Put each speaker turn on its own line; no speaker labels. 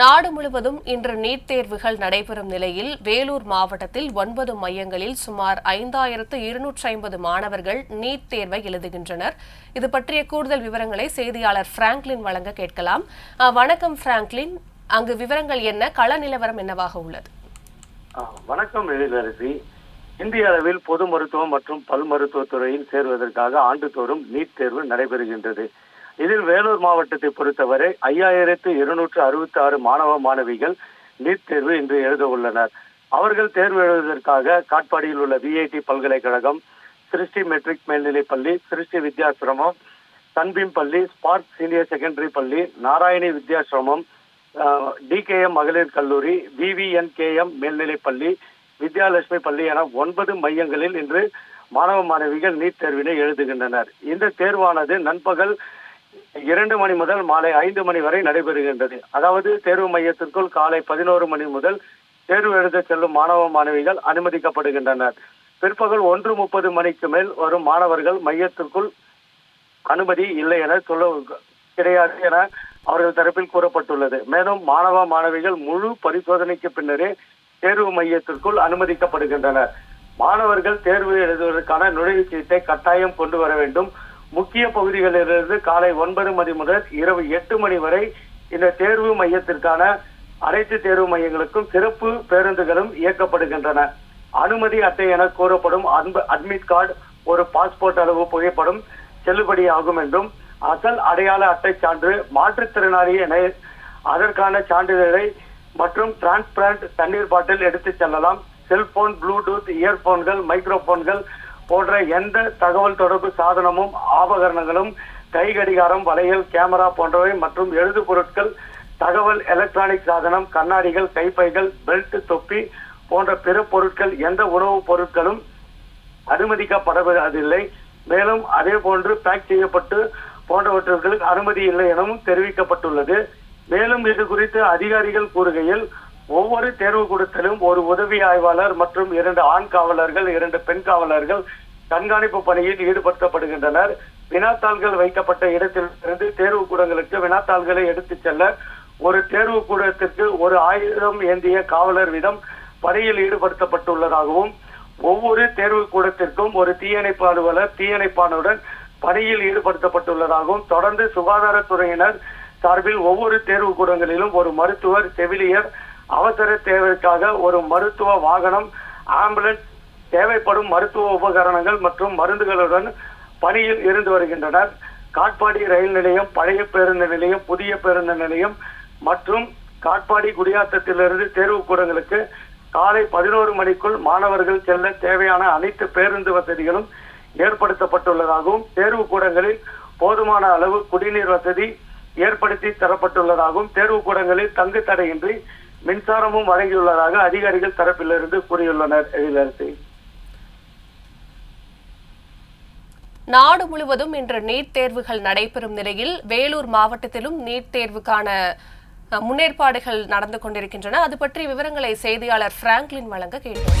நாடு முழுவதும் இன்று நீட் தேர்வுகள் நடைபெறும் நிலையில் வேலூர் மாவட்டத்தில் ஒன்பது மையங்களில் சுமார் ஐந்தாயிரத்து இருநூற்றி ஐம்பது மாணவர்கள் நீட் தேர்வை எழுதுகின்றனர். இது பற்றிய கூடுதல் விவரங்களை செய்தியாளர் பிராங்க்லின் வழங்க கேட்கலாம். வணக்கம் பிராங்க்லின். அங்கு விவரங்கள் என்ன? கள நிலவரம் என்னவாக உள்ளது?
வணக்கம் எழிலரசி. இந்திய அளவில் பொது மருத்துவம் மற்றும் பல் மருத்துவத் துறையில் சேருவதற்காக ஆண்டுதோறும் நீட் தேர்வு நடைபெறுகின்றது. இதில் வேலூர் மாவட்டத்தை பொறுத்தவரை ஐயாயிரத்து இருநூற்று அறுபத்தி ஆறு மாணவ மாணவிகள் நீட் தேர்வு இன்று எழுத உள்ளனர். அவர்கள் தேர்வு எழுதுவதற்காக காட்பாடியில் உள்ள விஐடி பல்கலைக்கழகம் சிருஷ்டி மெட்ரிக் மேல்நிலைப் பள்ளி சிருஷ்டி வித்யாசிரமம் சன்பீம் பள்ளி ஸ்பார்க் சீனியர் செகண்டரி பள்ளி நாராயணி வித்யாசிரமம் டிகேஎம் மகளிர் கல்லூரி விவிஎன்கேஎம் மேல்நிலைப் பள்ளி வித்யாலட்சுமி பள்ளி என ஒன்பது மையங்களில் இன்று மாணவ மாணவிகள் நீட் தேர்வினை எழுதுகின்றனர். இந்த தேர்வானது நண்பகல் இரண்டு மணி முதல் மாலை ஐந்து மணி வரை நடைபெறுகின்றது. அதாவது தேர்வு மையத்திற்குள் காலை பதினோரு மணி முதல் தேர்வு எழுத செல்லும் மாணவ மாணவிகள் அனுமதிக்கப்படுகின்றனர். பிற்பகல் ஒன்று முப்பது மணிக்கு மேல் வரும் மாணவர்கள் மையத்திற்குள் அனுமதி இல்லை என சொல்ல கிடையாது என அவர்கள் தரப்பில் கூறப்பட்டுள்ளது. மேலும் மாணவ மாணவிகள் முழு பரிசோதனைக்கு பின்னரே தேர்வு மையத்திற்குள் அனுமதிக்கப்படுகின்றனர். மாணவர்கள் தேர்வு எழுதுவதற்கான நுழைவுச் சீட்டை கட்டாயம் கொண்டு வர வேண்டும். முக்கிய பகுதிகளிலிருந்து காலை ஒன்பது மணி முதல் இரவு எட்டு மணி வரை இந்த தேர்வு மையத்திற்கான அனைத்து தேர்வு மையங்களுக்கும் சிறப்பு பேருந்துகளும் இயக்கப்படுகின்றன. அனுமதி அட்டை என கூறப்படும் அன்பு அட்மிட் கார்டு ஒரு பாஸ்போர்ட் அளவு புகைப்படம் செல்லுபடியாகும் என்றும் அசல் அடையாள அட்டை சான்று மாற்றுத்திறனாளி என அதற்கான சான்றிதழை மற்றும் டிரான்ஸ்பரண்ட் தண்ணீர் பாட்டில் எடுத்துச் செல்லலாம். செல்போன் ப்ளூடூத் இயர்போன்கள் மைக்ரோபோன்கள் போன்ற எந்த தகவல் தொடர்பு சாதனமும் ஆபகரணங்களும் கை கடிகாரம் வளையல் கேமரா போன்றவை மற்றும் எழுது பொருட்கள் தகவல் எலக்ட்ரானிக் சாதனம் கண்ணாடிகள் கைப்பைகள் பெல்ட் தொப்பி போன்ற பிற பொருட்கள் எந்த உணவுப் பொருட்களும் அனுமதிக்கப்படுவதில்லை மேலும் அதே போன்று பேக் செய்யப்பட்டு போன்றவற்றிற்கு அனுமதி இல்லை எனவும் தெரிவிக்கப்பட்டுள்ளது. மேலும் இது குறித்து அதிகாரிகள் கூறுகையில் ஒவ்வொரு தேர்வு கூடத்திலும் ஒரு உதவி ஆய்வாளர் மற்றும் இரண்டு ஆண் காவலர்கள் இரண்டு பெண் காவலர்கள் கண்காணிப்பு பணியில் ஈடுபடுத்தப்படுகின்றனர். வினாத்தாள்கள் வைக்கப்பட்ட இடத்திலிருந்து தேர்வு கூடங்களுக்கு வினாத்தாள்களை எடுத்துச் செல்ல ஒரு தேர்வு கூடத்திற்கு ஒரு ஆயுதம் ஏந்திய காவலர் வீதம் பணியில் ஈடுபடுத்தப்பட்டுள்ளதாகவும் ஒவ்வொரு தேர்வு கூடத்திற்கும் ஒரு தீயணைப்பு அலுவலர் தீயணைப்பானுடன் பணியில் ஈடுபடுத்தப்பட்டுள்ளதாகவும் தொடர்ந்து சுகாதாரத்துறையினர் சார்பில் ஒவ்வொரு தேர்வு கூடங்களிலும் ஒரு மருத்துவர் செவிலியர் அவசர தேவைக்காக ஒரு மருத்துவ வாகனம் ஆம்புலன்ஸ் தேவைப்படும் மருத்துவ உபகரணங்கள் மற்றும் மருந்துகளுடன் பணியில் இருந்து வருகின்றனர். காட்பாடி ரயில் நிலையம் பழைய பேருந்து நிலையம் புதிய பேருந்து நிலையம் மற்றும் காட்பாடி குடியாத்தத்திலிருந்து தேர்வு கூடங்களுக்கு காலை பதினோரு மணிக்குள் மாணவர்கள் செல்ல தேவையான அனைத்து பேருந்து வசதிகளும் ஏற்படுத்தப்பட்டுள்ளதாகவும் தேர்வு கூடங்களில் போதுமான அளவு குடிநீர் வசதி ஏற்படுத்தி தரப்பட்டுள்ளதாகவும் தேர்வு கூடங்களில் தங்கு தடையின்றி மின்சாரமும் வழங்கியுள்ளதாக அதிகாரிகள் தரப்பிலிருந்து கூறியுள்ளனர். எழிலரசி.
நாடு முழுவதும் இன்று நீட் தேர்வுகள் நடைபெறும் நிலையில் வேலூர் மாவட்டத்திலும் நீட் தேர்வுக்கான முன்னேற்பாடுகள் நடந்து கொண்டிருக்கின்றன. அது பற்றி விவரங்களை செய்தியாளர் பிராங்க்லின் வழங்க கேட்டோம்.